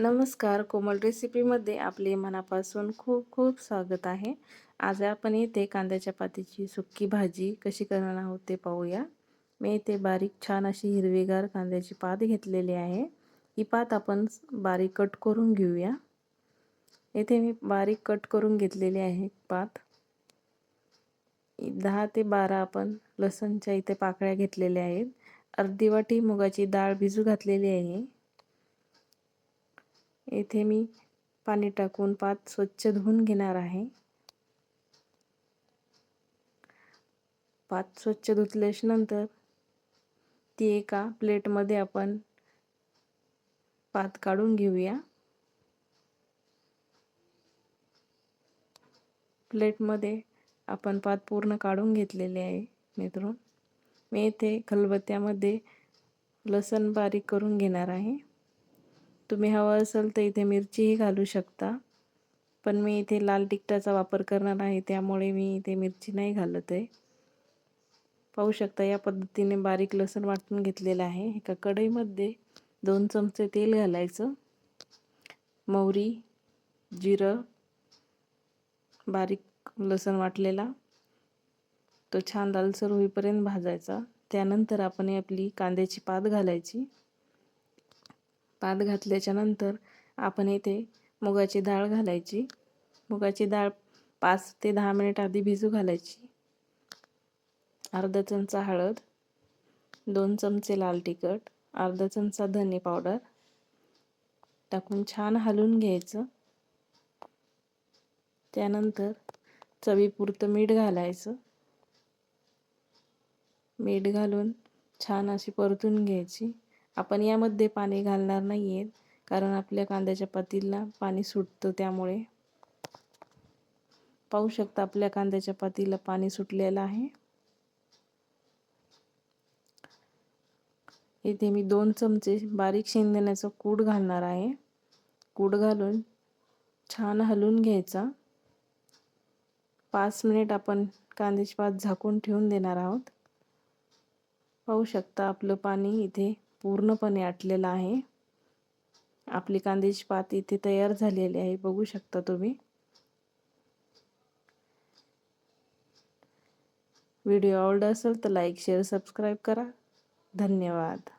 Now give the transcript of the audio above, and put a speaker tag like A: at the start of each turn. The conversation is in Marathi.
A: नमस्कार. कोमल रेसिपीमध्ये आपले मनापासून खूप खूप स्वागत आहे. आज आपण इथे कांद्याच्या पातीची सुक्की भाजी कशी करणार आहोत ते पाहूया. मी इथे बारीक छान अशी हिरवीगार कांद्याची पात घेतलेली आहे. ही पात आपण बारीक कट करून घेऊया. येथे मी बारीक कट करून घेतलेली आहे पात. दहा ते बारा आपण लसणच्या इथे पाकळ्या घेतलेल्या आहेत. अर्धी वाटी मुगाची डाळ भिजू घातलेली आहे. येथे मी पाणी टाकून पात स्वच्छ धुवून घेणार आहे. पात स्वच्छ धुतल्यानंतर ती एका प्लेटमध्ये आपण पात काढून घेऊया. प्लेटमध्ये आपण पात पूर्ण काढून घेतलेले आहे मित्रून. मी येथे खलबत्त्यामध्ये लसण बारीक करून घेणार आहे. तुम्ही हवं असेल तर इथे मिरचीही घालू शकता. पण मी इथे लाल तिखटाचा वापर करणार आहे त्यामुळे मी इथे मिरची नाही घालत आहे. पाहू शकता या पद्धतीने बारीक लसण वाटून घेतलेलं आहे. एका कढईमध्ये दोन चमचे तेल घालायचं. मोहरी जिरं बारीक लसण वाटलेला. तो छान लालसर होईपर्यंत भाजायचा. त्यानंतर आपण आपली कांद्याची पात घालायची. पात घातल्याच्या नंतर आपण येथे मुगाची डाळ घालायची. मुगाची डाळ पाच ते दहा मिनिट आधी भिजू घालायची. अर्धा चमचा हळद दोन चमचे लाल तिखट अर्धा चमचा धने पावडर टाकून छान हलवून घ्यायचं. त्यानंतर चवीपुरतं मीठ घालायचं. मीठ घालून छान अशी परतून घ्यायची. आपण यामध्ये पाणी घालणार नाही आहेत कारण आपल्या कांद्याच्या पातीला पाणी सुटतं त्यामुळे. पाहू शकता आपल्या कांद्याच्या पातीला पाणी सुटलेलं आहे. इथे मी दोन चमचे बारीक शेंगदाण्याचं कूड घालणार आहे. कूड घालून छान हलवून घ्यायचा. पाच मिनिट आपण कांद्याची पात झाकून ठेवून देणार आहोत. पाहू शकता आपलं पाणी इथे पूर्णपणे आटलेला आहे. आपली कांद्याची पात इथे तयार झालेली आहे. बघू शकता तुम्ही. व्हिडिओ आवडला असेल तर लाईक शेअर सबस्क्राईब करा. धन्यवाद.